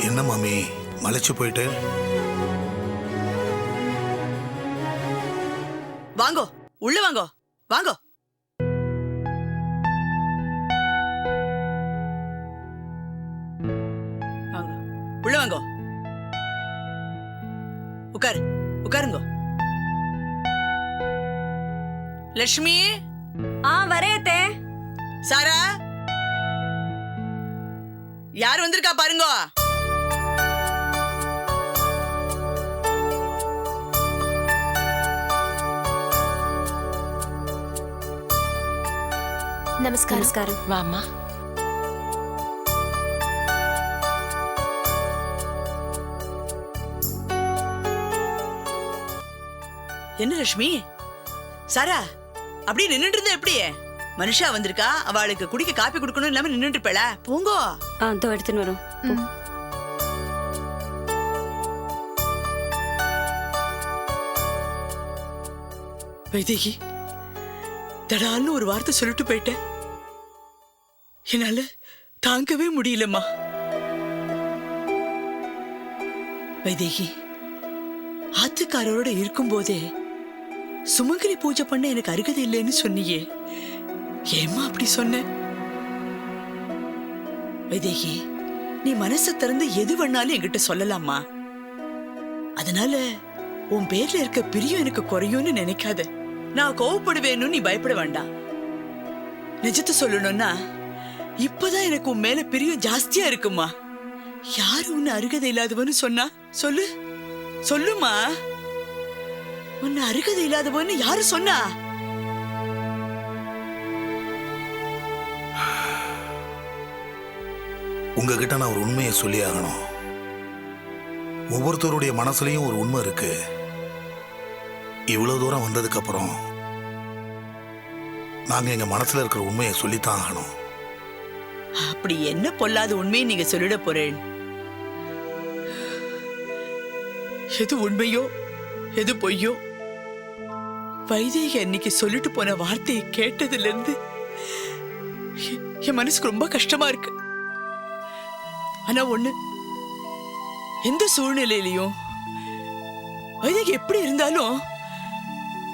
மலைச்சு போயிட்டு? வாங்கோ உள்ள வாங்கோ வாங்கோ. வாங்கோ உள்ள வாங்கோ. உட்காரு உட்காருங்கோ. லட்சுமி? ஆ வரேத்தே சாரா? யார் வந்திருக்கா பாருங்கோ? நமஸ்காரம் நமஸ்காரம் வாமா என்ன லட்சுமி? சாரா அப்படியே நின்னுட்டு இருந்தா எப்படி மனுஷா வந்திருக்கா அவளுக்கு குடிக்க காப்பி கொடுக்கணும் இல்லாம நின்னுட்டு இருப்பல போங்கோ. ஆ இதோ எடுத்துன்னு வரோம். வைதேகி தடால்னு ஒரு வார்த்தை சொல்லிட்டு போயிட்டேன். என்னால தாங்கவே முடியலம்மா. வைதேகி ஆத்துக்காரரோட இருக்கும்போதே சுமங்கலி பூஜை பண்ண எனக்கு அருகதை இல்லைன்னு சொன்னியே. ஏம்மா அப்படி சொன்ன? வைதேகி நீ மனசை திறந்து எது வேணாலும் என்கிட்ட சொல்லலாமா அதனால உன் பேர்ல இருக்க பிரியம் எனக்கு குறையும்னு நினைக்காத. நான் கோவப்படுவேன்னு நீ பயப்பட வேண்டாம். நிஜத்தை சொல்லணும்னா இப்பதான் எனக்கு உன் மேல பிரியம் ஜாஸ்தியா இருக்குமா? யாரு உன்னை அருகதை இல்லாதவன்னு சொன்னா? சொல்லு. சொல்லுமா? உன்னை அருகதை இல்லாதவன்னு யாரு சொன்னா? உங்ககிட்ட நான் ஒரு உண்மையை சொல்லி ஆகணும். ஒவ்வொருத்தருடைய மனசுலயும் ஒரு உண்மை இருக்கு. இவ்வளவு தூரம் வந்ததுக்கு அப்புறம் நாங்க எங்க மனசுல இருக்கிற உண்மையை சொல்லித்தான் ஆகணும். அப்படி என்ன பொல்லாத உண்மையை நீங்க சொல்லிட போறேன்? எது உண்மையோ எது பொய்யோ? வைதேகி அன்னைக்கு சொல்லிட்டு போன வார்த்தையை கேட்டதுல இருந்து என் மனசுக்கு ரொம்ப கஷ்டமா இருக்கு. ஆனா ஒண்ணு எந்த சூழ்நிலையிலையும் வைதேகி எப்படி இருந்தாலும்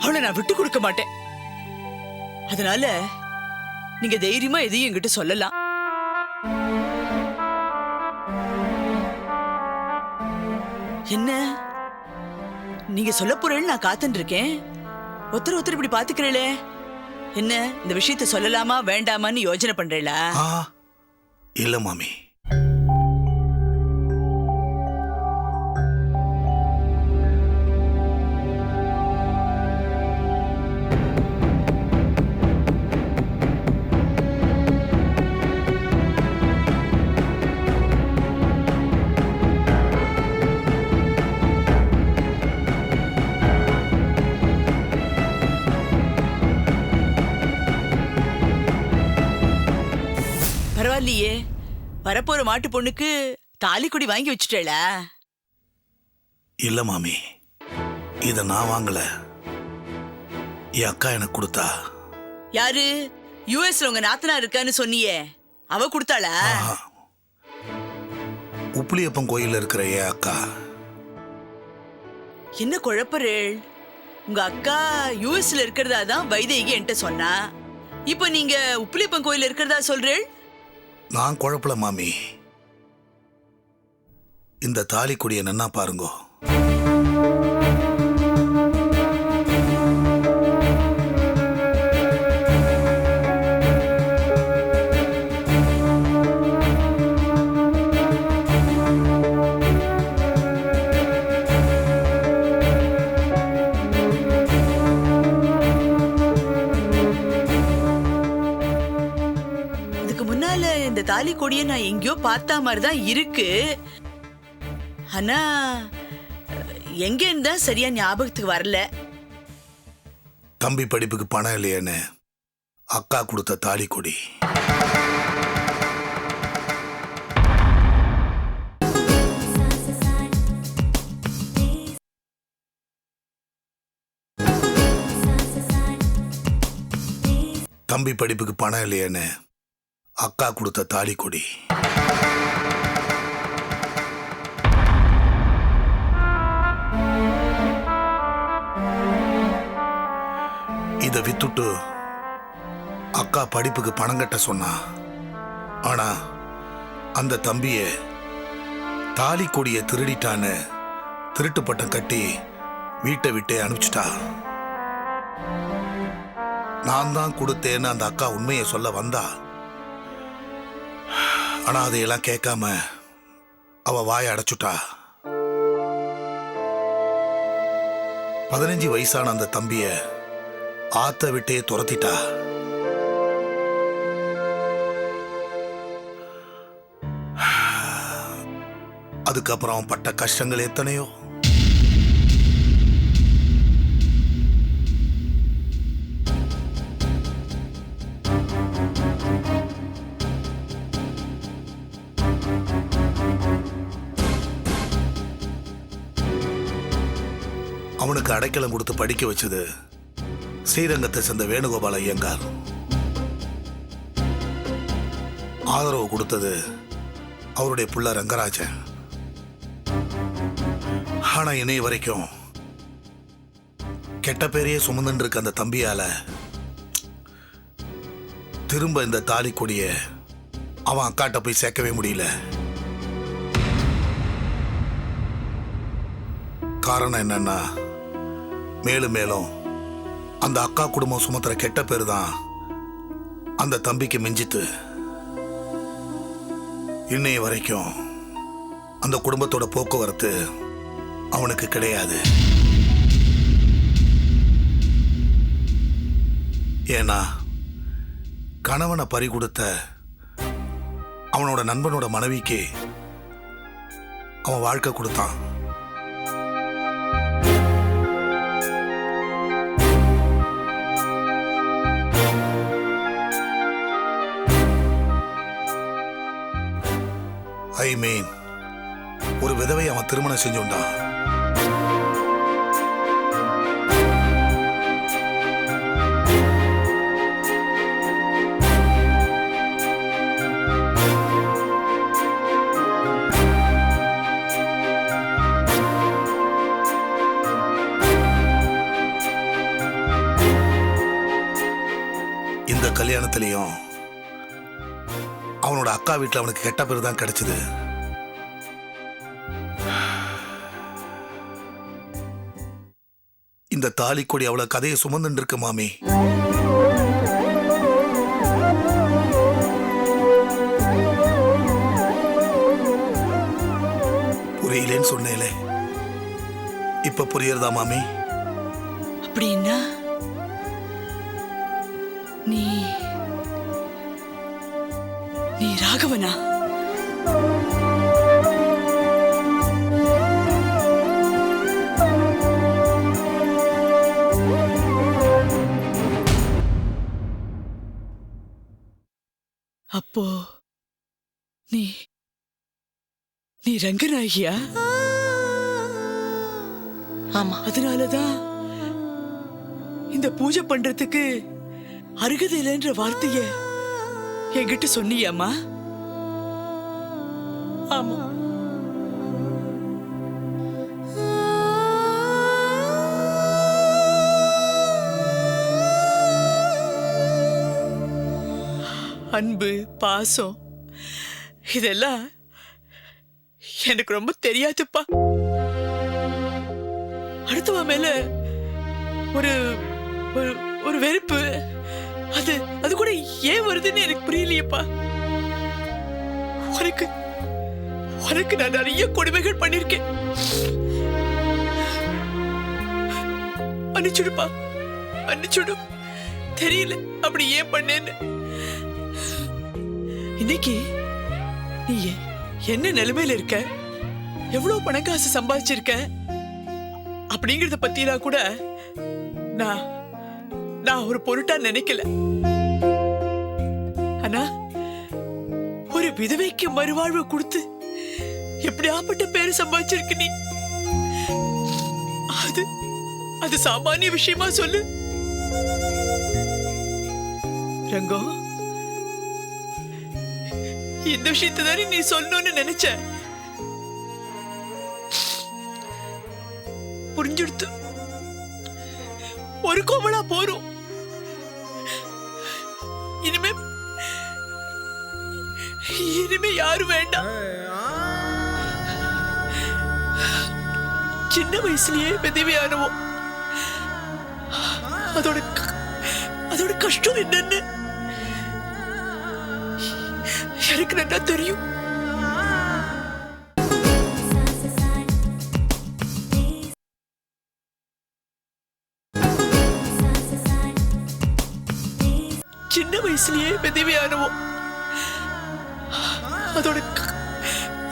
அவளை நான் விட்டு கொடுக்க மாட்டேன். அதனால நீங்க தைரியமா எதையும் என்கிட்ட சொல்லலாம். நீங்க சொல்ல போறேன்னு நான் காத்துட்டு இருக்கேன் ஒருத்தர் ஒருத்தர் இப்படி பாத்துக்கிறீளே. என்ன இந்த விஷயத்த சொல்லலாமா வேண்டாமான்னு யோசனை பண்றீங்களா இல்ல மாமி. பரவாயில்லையே வரப்போற மாட்டு பொண்ணுக்கு தாலி கொடி வாங்கி வச்சுட்டேளா இல்ல மாமி. இத நான் வாங்கல. என் அக்கா எனக்கு கொடுத்தா. யாரு? யுஎஸ்ல உங்க நாத்தனா இருக்கான்னு சொன்னியே. அவ கொடுத்தாளா. உப்புளியப்பன் கோயில்ல இருக்கிற என் அக்கா. என்ன குழப்பறேள்? உங்க அக்கா யுஎஸ்ல இருக்கிறதா தான் வைதேகி என்கிட்ட சொன்னா. இப்போ நீங்க உப்பிலிப்பன் கோயில் இருக்கிறதா சொல்றேள்? நான் குழப்பல மாமி. இந்த தாலி கொடியை நன்னா பாருங்கோ. கொடிய நான் எங்கேயோ பார்த்த மாதிரி தான் இருக்கு. ஆனா எங்க இருந்தா சரியா ஞாபகத்துக்கு வரல? தம்பி படிப்புக்கு பணம் இல்லையேன்னு அக்கா கொடுத்த தாலி கொடி. தம்பி படிப்புக்கு பணம் இல்லையேன்னு அக்கா கொடுத்த தாலி கொடி. இதை வித்துட்டு அக்கா படிப்புக்கு பணம் கட்ட சொன்னா. ஆனா அந்த தம்பிய தாலி கொடியை திருடிட்டான்னு திருட்டு பட்டம் கட்டி வீட்டை விட்டே அனுப்பிச்சிட்டா. நான் தான் கொடுத்தேன்னு அந்த அக்கா உண்மையை சொல்ல வந்தா ஆனா அதையெல்லாம் கேட்காம அவ வாயை அடைச்சுட்டா. பதினஞ்சு வயசான அந்த தம்பிய ஆத்த விட்டே துரத்திட்டா. அதுக்கப்புறம் அவன் பட்ட கஷ்டங்கள் எத்தனையோ. அடைக்கலம் கொடுத்து படிக்க வச்சது ஸ்ரீரங்கத்தை சேர்ந்த வேணுகோபால ஐயங்கார். ஆதரவு கொடுத்தது அவருடைய புள்ள ரங்கராஜன். ஆனா இணைய வரைக்கும் கெட்ட பேரையே சுமந்துட்டு இருக்க அந்த தம்பியால திரும்ப இந்த தாலி கொடிய அவன் அக்காட்ட போய் சேர்க்கவே முடியல. காரணம் என்னன்னா மேலும் மேலும் அந்த அக்கா குடும்பம் சுமத்துற கெட்ட பேர் தான் அந்த தம்பிக்கு மிஞ்சித்து இன்னைய வரைக்கும் அந்த குடும்பத்தோட போக்குவரத்து அவனுக்கு கிடையாது. ஏன்னா கணவனை பறி கொடுத்த அவனோட நண்பனோட மனைவிக்கு அவன் வாழ்க்கை கொடுத்தான். ஐ மீன் ஒரு விதவை அவன் திருமணம் செஞ்சுண்டான் இந்த கல்யாணத்திலையும் அவனோட அக்கா வீட்டில் அவனுக்கு கெட்ட பேர் தான் கிடைச்சது. இந்த தாலிக்கொடி அவளை கதையை சுமந்துட்டு இருக்கு மாமி. புரியலேன்னு சொன்னேலே. இப்ப புரியறதா மாமி? அப்படின்னா நீ நீ ராகவனா? அப்போ நீ நீ ரங்கநாயகியா? ஆமா. அதனாலதான் இந்த பூஜை பண்றதுக்கு அருகதை இல்லைன்ற வார்த்தைய என்கிட்ட சொன்னியாமா ஆமா. அன்பு பாசம் இதெல்லாம் எனக்கு ரொம்ப தெரியாதுப்பா. அடுத்தவன் மேல ஒரு ஒரு- ஒரு வெறுப்பு. அது அது கூட ஏன் வருதுன்னு எனக்கு புரியலையேப்பா. உனக்கு உனக்கு நான் நிறைய கொடுமைகள் பண்ணிருக்கேன். மன்னிச்சுடுப்பா மன்னிச்சுடு தெரியல அப்படி ஏன் பண்ணேன்னு. இன்னைக்கு நீ என்ன நிலைமையில இருக்க? எவ்வளவு பணம் காசு சம்பாதிச்சிருக்க? அப்படிங்கறத பத்திலாம் கூட நான் நான் ஒரு பொருட்டா நினைக்கல. ஆனா ஒரு விதவைக்கு மறுவாழ்வு கொடுத்து எப்படியாப்பட்ட பேரு சம்பாதிச்சிருக்க நீ? அது அது சாமானிய விஷயமா சொல்லு. ரங்கோ இந்த விஷயத்தை தானே நீ சொல்லணும்னு நினைச்ச? புரிஞ்சுடுத்து. ஒரு கோவலா போறோம். இனிமே இனிமே யாரும் வேண்டாம். சின்ன வயசுலயே பெதவி அதோட அதோட கஷ்டம் என்னன்னு எனக்கு நல்லா தெரியும். வயசுலயே வயசுலயே விதவியானவோம் அதோட க-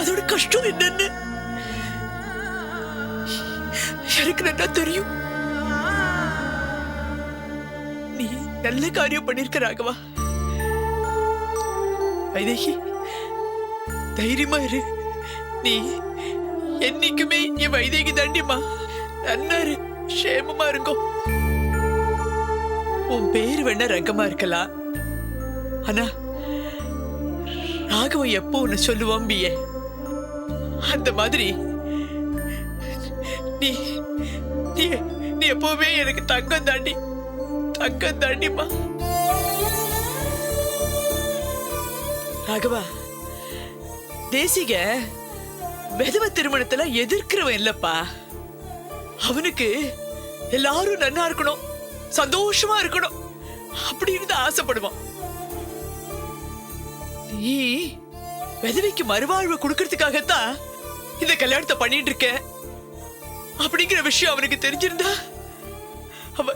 அதோட கஷ்டம் என்னன்னு எனக்கு நல்லா தெரியும் நீ நல்ல காரியம் பண்ணிருக்க ராகவா வைதேகி தைரியமா இரு நீ என்னைக்குமே என் வைதேகி தாண்டிமா நன்னாரு சேமமா இருக்கும் உன் பேர் வேணா ரங்கமா இருக்கலாம் ஆனா ராகவன் எப்போ உன்னை சொல்லுவான் பியே அந்த மாதிரி நீ நீ நீ எப்பவுமே எனக்கு தங்கம் தாண்டி தங்கம் தாண்டிமா ராகவா தேசிக வெதவ திருமணத்துல எதிர்க்கிறவன் இல்லப்பா. அவனுக்கு எல்லாரும் நன்னா இருக்கணும் சந்தோஷமா இருக்கணும் அப்படின்னு தான் ஆசைப்படுவான். நீ விதவைக்கு மறுவாழ்வு கொடுக்கறதுக்காகத்தான் இந்த கல்யாணத்தை பண்ணிட்டு இருக்க? அப்படிங்கிற விஷயம் அவனுக்கு தெரிஞ்சிருந்தா அவ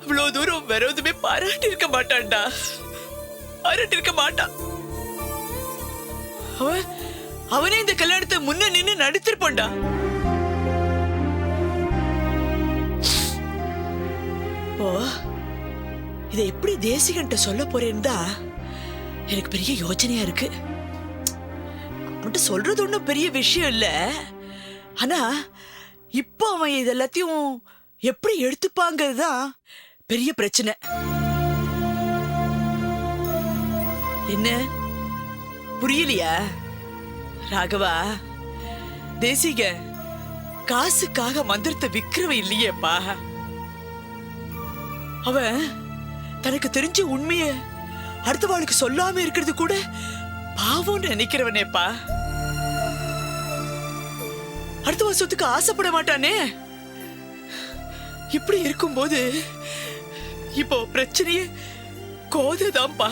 அவ்வளவு தூரம் விரோதமே பாராட்டி இருக்க மாட்டான்டா. பாராட்டி இருக்க மாட்டான் அவன் அவனே இந்த கல்யாணத்தை முன்ன நின்று நடித்திருப்பான்டா ஓ இதை எப்படி தேசிகன்ட்ட சொல்ல போறேன்னு தான் எனக்கு பெரிய யோசனையா இருக்கு. அவன்கிட்ட சொல்றது ஒன்றும் பெரிய விஷயம் இல்ல. ஆனா இப்போ அவன் இது எல்லாத்தையும் எப்படி எடுத்துப்பாங்கிறது தான் பெரிய பிரச்சனை. என்ன? புரியலையா? ராகவா தேசிக காசுக்காக மந்திரத்தை விக்கிறவ இல்லையேப்பா. அவன் தனக்கு தெரிஞ்ச உண்மையை அடுத்தவாளுக்கு சொல்லாம இருக்கிறது கூட பாவம்னு நினைக்கிறவனேப்பா. அடுத்த சொத்துக்கு ஆசைப்பட மாட்டானே. இப்படி இருக்கும்போது இப்போ பிரச்சனையே கோதுதான்ப்பா.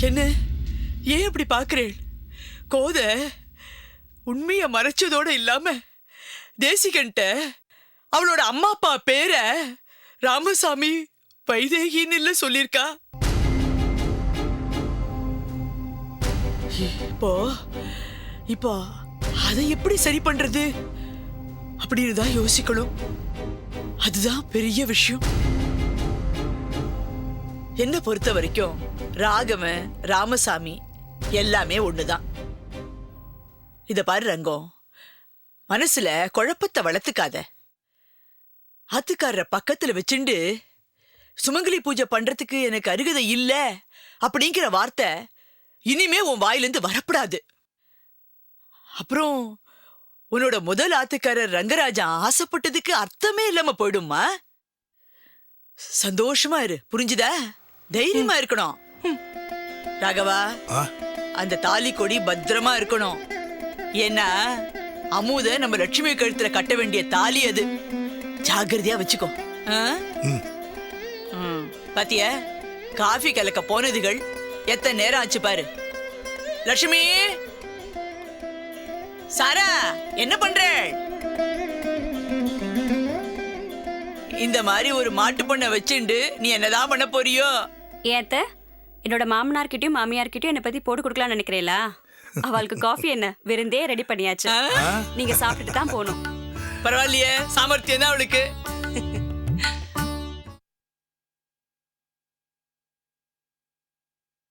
என்ன ஏன் அப்படி பார்க்கிறேன்? கோதை உண்மையை மறைச்சதோட இல்லாம தேசிகன்ட்ட அவளோட அம்மா அப்பா பேரை ராமசாமி வைதேகின்னு இல்ல சொல்லிருக்கா? இப்போ இப்போ அதை எப்படி சரி பண்றது? அப்படின்னு தான் யோசிக்கணும். அதுதான் பெரிய விஷயம். என்ன பொறுத்த வரைக்கும் ராகவன் ராமசாமி எல்லாமே ஒண்ணுதான் இத பாரு ரங்கம். மனசுல குழப்பத்தை வளர்த்துக்காத. ஆத்துக்காரரை பக்கத்துல வச்சுண்டு சுமங்கலி பூஜை பண்றதுக்கு எனக்கு அருகதை இல்ல அப்படிங்கிற வார்த்தை இனிமே உன் வாயிலிருந்து வரப்படாது. அப்புறம் உன்னோட முதல் ஆத்துக்காரர் ரங்கராஜா ஆசைப்பட்டதுக்கு அர்த்தமே இல்லாம போயிடுமா? சந்தோஷமா இரு. புரிஞ்சுதா? தைரியமா இருக்கணும். ராகவா அந்த தாலி கொடி பத்திரமா இருக்கணும். ஏன்னா அமுத நம்ம லட்சுமி கழுத்துல கட்ட வேண்டிய தாலி அது. ஜாக்கிரதையா வச்சுக்கோ. ஆ? பாத்தியா? காஃபி கலக்க போனதுகள் எத்தனை நேரம் ஆச்சு பாரு. லட்சுமி! சாரா என்ன பண்ற? இந்த மாதிரி ஒரு மாட்டு பொண்ணை வச்சுண்டு நீ என்னதான் பண்ண போறியோ? ஏத்த என்னோட மாமனார்கிட்டயும் மாமியார்கிட்டயும் என்னை பத்தி போட்டு கொடுக்கலாம்னு நினைக்கிறீங்களா அவளுக்கு காஃபி என்ன விருந்தே ரெடி பண்ணியாச்சு? நீங்க சாப்பிட்டுட்டு தான் போகணும். பரவாயில்லையே சாமர்த்தியம் தான் அவளுக்கு.